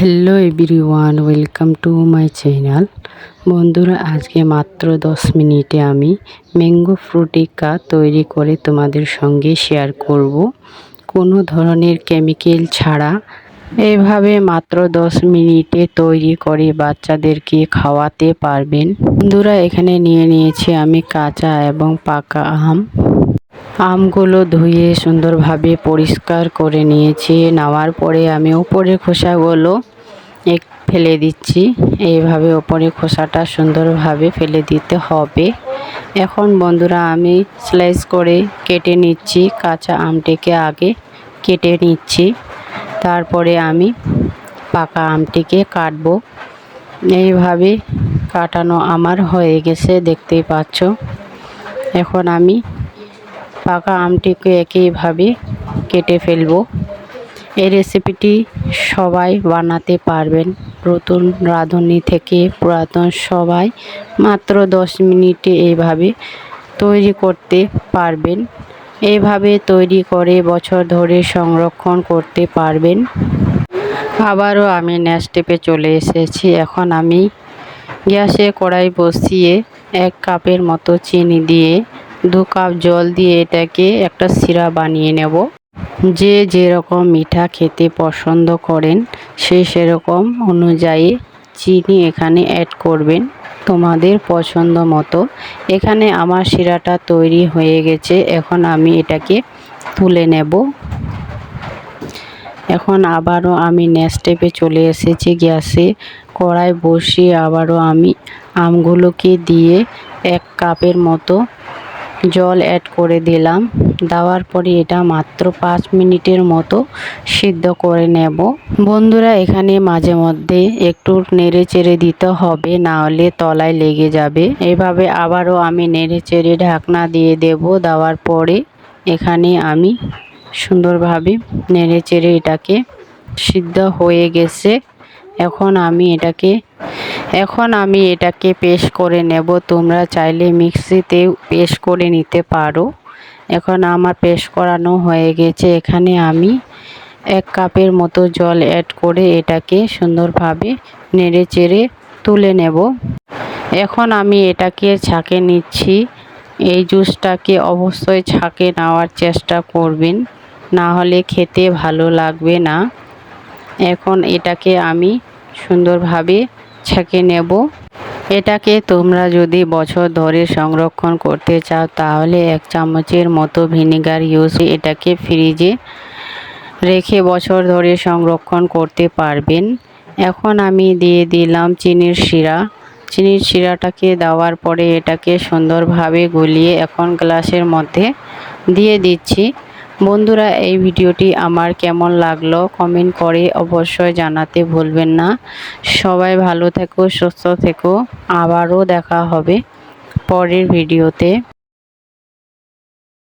Hello everyone, welcome to my channel. বন্ধুরা, আজকে মাত্র দশ মিনিটে আমি ম্যাঙ্গো ফ্রুটিকা তৈরি করে তোমাদের সঙ্গে শেয়ার করব। কোনো ধরনের কেমিক্যাল ছাড়া এভাবে মাত্র দশ মিনিটে তৈরি করে বাচ্চাদেরকে খাওয়াতে পারবেন। বন্ধুরা, এখানে নিয়ে নিয়েছি আমি কাঁচা এবং পাকা আম। আমগুলো ধুয়ে সুন্দরভাবে পরিষ্কার করে নিয়েছি। নেওয়ার পরে আমি উপরের খোসাগুলো এক ফেলে দিচ্ছি। এইভাবে ওপরে খোসাটা সুন্দরভাবে ফেলে দিতে হবে। এখন বন্ধুরা আমি স্লাইস করে কেটে নিচ্ছি। কাঁচা আমটিকে আগে কেটে নিচ্ছি। তারপরে আমি পাকা আমটিকে কাটবো। এইভাবে কাটানো আমার হয়ে গেছে, দেখতেই পাচ্ছ। এখন আমি পাকা আমটিকে একইভাবে কেটে ফেলব। এই রেসিপিটি সবাই বানাতে পারবেন। নতুন রাঁধুনি থেকে পুরাতন সবাই মাত্র দশ মিনিটে এইভাবে তৈরি করতে পারবেন। এইভাবে তৈরি করে বছর ধরে সংরক্ষণ করতে পারবেন। আবারও আমি ন্যাস টেপে চলে এসেছি। এখন আমি গ্যাসে কড়াই বসিয়ে এক কাপের মতো চিনি দিয়ে দু কাপ জল দিয়ে এটাকে একটা সিরা বানিয়ে নেব। যে যেরকম মিঠা খেতে পছন্দ করেন, সে সেরকম অনুযায়ী চিনি এখানে অ্যাড করবেন। তোমাদের পছন্দ মতো। এখানে আমার শিরাটা তৈরি হয়ে গেছে। এখন আমি এটাকে তুলে নেব। এখন আবারও আমি নেক্সট চলে এসেছি গ্যাসে। কড়াই বসিয়ে আবারও আমি আমগুলোকে দিয়ে এক কাপের মতো জল অ্যাড করে দিলাম। দেওয়ার পরে এটা মাত্র পাঁচ মিনিটের মতো সিদ্ধ করে নেব। বন্ধুরা, এখানে মাঝে মধ্যে একটু নেড়ে চেড়ে দিতে হবে, না হলে তলায় লেগে যাবে। এভাবে আবারও আমি নেড়ে চেড়ে ঢাকনা দিয়ে দেব। দেওয়ার পরে এখানে আমি সুন্দরভাবে নেড়ে চেড়ে এটাকে সিদ্ধ হয়ে গেছে। এখন আমি এটাকে এখন আমি এটাকে পেস্ট করে নেব। তোমরা চাইলে মিক্সিতে পেস্ট করে নিতে পারো। এখন আমার পেস্ট করানো হয়ে গেছে। এখানে আমি এক কাপের মতো জল অ্যাড করে এটাকে সুন্দরভাবে নেড়ে চেড়ে তুলে নেব। এখন আমি এটাকে ছাঁকে নিচ্ছি। এই জুসটাকে অবশ্যই ছাঁকে নেওয়ার চেষ্টা করবেন। না হলে খেতে ভালো লাগবে না। এখন এটাকে আমি সুন্দরভাবে ছেঁকে নেব। এটাকে তোমরা যদি বছর ধরে সংরক্ষণ করতে চাও, তাহলে এক চামচের মতো ভিনেগার ইউজ এটাকে ফ্রিজে রেখে বছর ধরে সংরক্ষণ করতে পারবেন। এখন আমি দিয়ে দিলাম চিনির শিরা। চিনির শিরাটাকে দেওয়ার পরে এটাকে সুন্দরভাবে গুলিয়ে এখন গ্লাসের মধ্যে দিয়ে দিচ্ছি। বন্ধুরা, এই ভিডিওটি আমার কেমন লাগল কমেন্ট করে অবশ্যই জানাতে ভুলবেন না। সবাই ভালো থেকো, সুস্থ থেকো। আবারও দেখা হবে পরের ভিডিওতে।